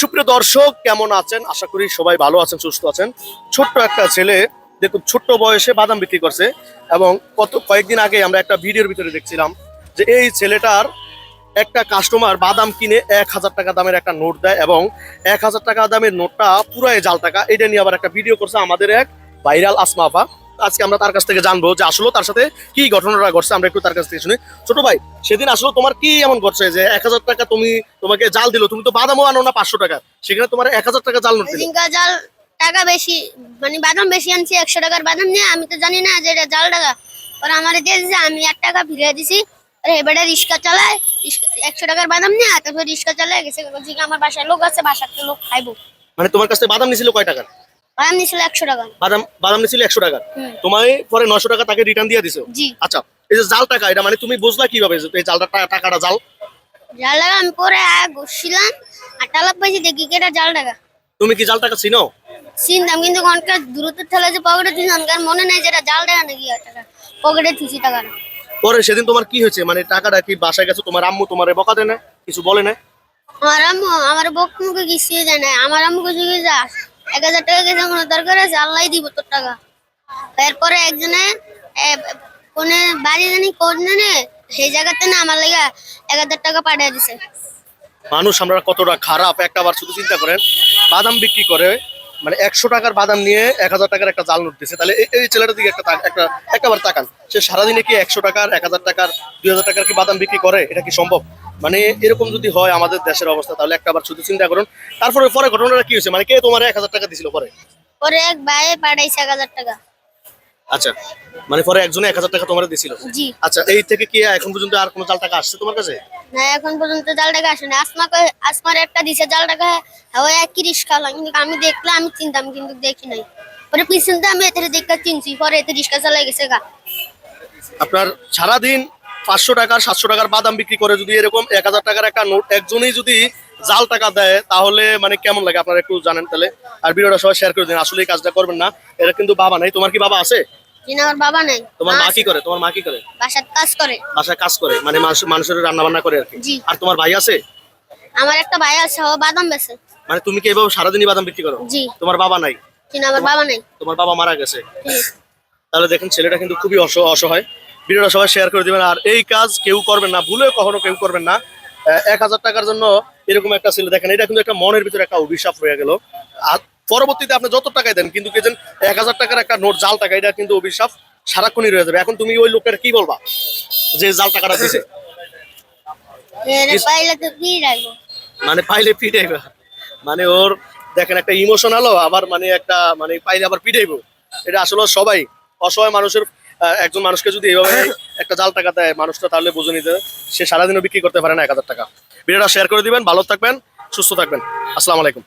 সুপ্রিয় দর্শক, কেমন আছেন? আশা করি সবাই ভালো আছেন, সুস্থ আছেন। ছোট্ট একটা ছেলে, দেখুন, ছোট্ট বয়সে বাদাম বিক্রি করছে এবং কত, কয়েকদিন আগে আমরা একটা ভিডিওর ভিতরে দেখছিলাম যে এই ছেলেটার একটা কাস্টমার বাদাম কিনে এক হাজার টাকা দামের একটা নোট দেয় এবং এক হাজার টাকা দামের নোটটা পুরাই জাল টাকা। এটা নিয়ে আবার একটা ভিডিও করছে আমাদের এক ভাইরাল আসমাফা আজকে আমরা তার কাছ থেকে জানব যে আসলে তার সাথে কি ঘটনাটা ঘটছে আমরা একটু তার কাছ থেকে শুনি। ছোট ভাই সেদিন আসলে তোমার কি এমন ঘটছে যে এক হাজার টাকা তুমি তোমাকে জাল দিল? তুমি তো বাদামও আনো না পাঁচশো টাকা সেখানে তোমার এক হাজার টাকা জাল নোট দিল। জাল টাকা বেশি মানে বাদাম বেশি আনছি একশো টাকার বাদাম নিয়ে আমি তো জানি না যে এটা জাল টাকা। পরে আমার দিয়ে আমি এক টাকা ফিরিয়ে দিছি। আরে এবারে রিক্সা চালায় একশো টাকার বাদাম নিয়ে তারপর রিক্সা চালায় গেছে। আমার বাসায় লোক আছে বাসার তো লোক খাইবো। মানে তোমার কাছ বাদাম নিছিল কয় টাকা বাদাম নিয়েছিল একশো টাকা। বাদাম বাদাম নিছিল একশো টাকা। তোমায় পরে নশো টাকা তাকে রিটার্ন দিয়ে দিছো। জি। আচ্ছা এই যে জাল টাকা এটা মানে তুমি বুঝলা কীভাবে যে এই জালটা টাকাটা জাল? জাল টাকা আমি পরে ঘুরছিলাম আর পাইছি দেখি জাল টাকা। তুমি কি জাল টাকা চিনো? চিনতাম কিন্তু অনেকটা দূরত্ব ঠেলে যে পকেটে অনেকের মনে নেই যে এটা জাল টাকা নাকি টাকা। পকেটে থুছি টাকাটা পরে সেদিন তোমার কি হয়েছে? মানে টাকাটা কি বাসায় গেছো? তোমার আম্মু তোমার বকা দেয় না কিছু বলে না আমার আম্মু আমার বক মুখে কিছুই জানে না আমার আম্মু কিছু কি যা এক হাজার টাকা কিছু কোনো দরকার আছে আল্লাহ দিব তোর টাকা। এরপরে একজনে কোনে বাড়ি জানি কোন সেই জায়গাতে না আমার লেগে এক হাজার টাকা পাঠিয়ে দিছে। মানুষ আমরা কতটা খারাপ একটা বার শুধু চিন্তা করেন, বাদাম বিক্রি করে মানে একশো টাকার বাদাম নিয়ে এক হাজার টাকার একটা জাল নোট দিচ্ছে তাহলে এই- ছেলেটার দিকে একটা একটা একবার তাকান, সে সারাদিনে কি একশো টাকার, এক হাজার টাকার, দুই হাজার টাকার কি বাদাম বিক্রি করে? এটা কি সম্ভব? মানে এরকম যদি হয় আমাদের দেশের অবস্থা তাহলে একটাবার শুধু চিন্তা করুন। তারপরে পরে ঘটনাটা কি হয়েছে? মানে কে তোমার এক হাজার টাকা দিছিল পরে? পরে এক ভাই পাঠাইছে এক হাজার টাকা। আচ্ছা মানে পরে একজনে এক হাজার টাকা তোমার দিছিল? জি। আচ্ছা এই থেকে কি এখন পর্যন্ত আর কোনো জাল টাকা আসছে তোমার কাছে? না এখন পর্যন্ত জাল টাকা আসে না। আসমা আসমার একটা দিছে জাল টাকা ওই একই রিক্সা কিন্তু আমি দেখলাম আমি চিনতাম কিন্তু দেখি নাই। পরে পিছনতে আমি এতে দেখতে চিনছি পরে এতে রিক্সা চালাই গেছে গা। আপনার সারাদিন পাঁচশো টাকার সাতশো টাকার বাদাম বিক্রি করে যদি এরকম এক হাজার টাকার একটা নোট একজনই যদি জাল টাকা দেয় তাহলে মানে কেমন লাগে? আপনারা একটু জানেন তাহলে। আর ভিডিওটা সবাই শেয়ার করে দিন। আসলে এই কাজটা করবেন না। এটা কিন্তু বাবা নাই। তোমার কি বাবা আছে? আমার বাবা নাই। তোমার মা মা কি করে? তোমার মা কি করে? বাসার কাজ করে। বাসায় কাজ করে? মানে মানুষের রান্না বান্না করে আর কি? আর তোমার ভাই আছে? আমার একটা ভাই আছে ও বাদাম বেছে মানে তুমি কি এভাবে সারাদিনই বাদাম বিক্রি করো? জি। তোমার বাবা নাই? কিন্তু আমার বাবা নাই। তোমার বাবা মারা গেছে? তাহলে দেখেন ছেলেটা কিন্তু খুবই অস- অসহায়। ভিডিওটা সবাই শেয়ার করে দিবেন। আর এই কাজ কেউ করবেন না ভুলেও কখনো কেউ করবেন না। এক হাজার টাকার জন্য এরকম একটা ছেলে দেখেন এটা কিন্তু একটা মনের ভিতরে একটা অভিশাপ হয়ে গেল। আর পরবর্তীতে আপনি যত টাকায় দেন কিন্তু কেছেন এক হাজার টাকার একটা নোট জাল টাকা এটা কিন্তু অভিশাপ সারাক্ষণই রয়ে যাবে। এখন তুমি ওই লোকটার কি বলবা? যে জাল টাকাটা দিছে। কি মানে পাইলে পিটাইবে মানে ওর দেখেন একটা ইমোশনালও আবার মানে একটা মানে পাইলে আবার পিটাইবো এটা আসলে সবাই অসহায় মানুষের একজন মানুষকে যদি এইভাবে একটা জাল টাকা দেয় মানুষটা তাহলে বুঝে নিতে সে সারাদিনও বিক্রি করতে পারে না এক হাজার টাকা। ভিডিওটা শেয়ার করে দিবেন ভালো থাকবেন সুস্থ থাকবেন। আসসালামু আলাইকুম।